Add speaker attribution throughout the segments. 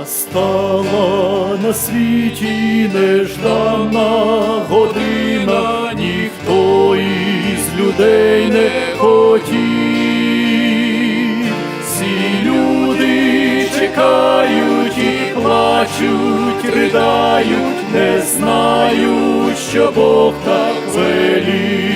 Speaker 1: Настала на світі неждана година, ніхто із людей не хотів. Всі люди чекають і плачуть, ридають, не знають, що Бог так велів.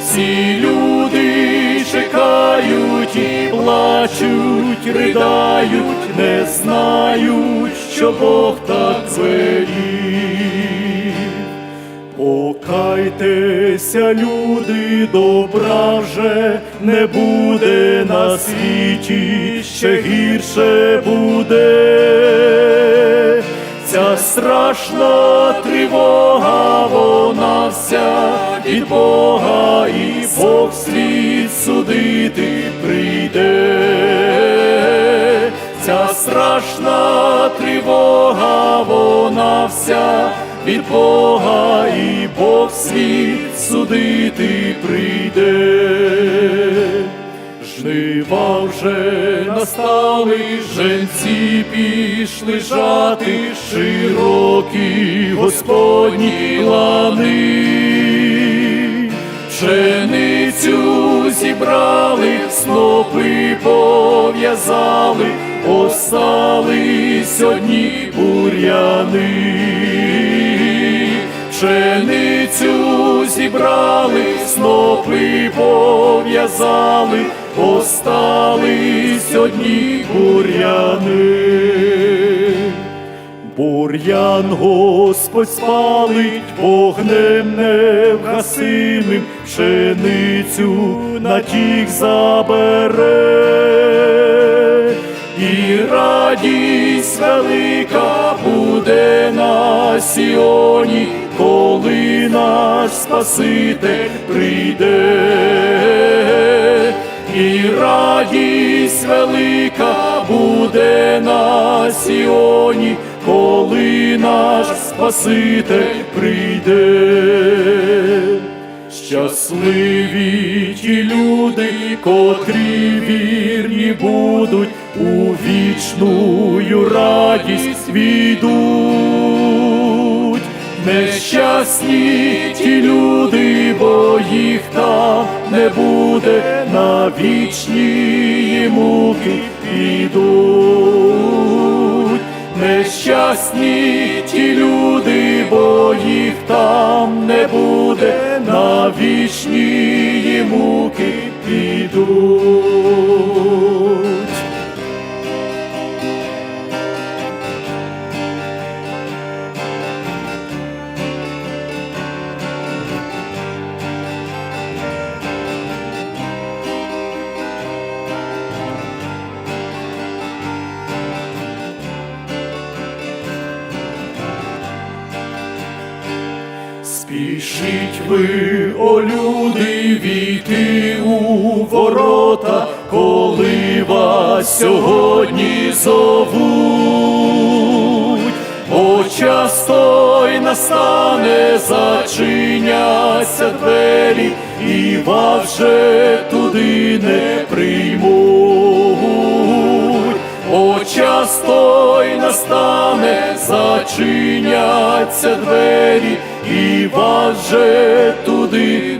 Speaker 1: Всі люди чекають і плачуть, ридають, не знають, що Бог так звелів. Покайтеся, люди, добра вже не буде на світі, ще гірше буде. Ця страшна тривога, вона вся від Бога, і Бог світ судити страшна тривога, вона вся від Бога, і Бог світ судити прийде. Жнива вже настали, женці пішли жати, широкі Господні лани. Пшеницю зібрали, снопи пов'язали, остались одні бур'яни. Пшеницю зібрали, снопи пов'язали, остались одні бур'яни. Бур'ян Господь спалить вогнем невгасимим, пшеницю на тік забере, радість велика буде на Сіоні, коли наш Спаситель прийде і радість велика буде на Сіоні, коли наш Спаситель прийде. Щасливі ті люди, котрі вірні будуть, вічную радість війдуть. Нещасні ті люди, бо їх там не буде, на вічні муки підуть. Нещасні ті люди, бо їх там не буде, на вічні муки підуть. Спішіть ви, о люди, війти у ворота, коли вас сьогодні зовуть, бо час той настане, зачиняться двері, і вас вже туди не приймуть. О, час той настане, зачиняться двері, і покаже туди.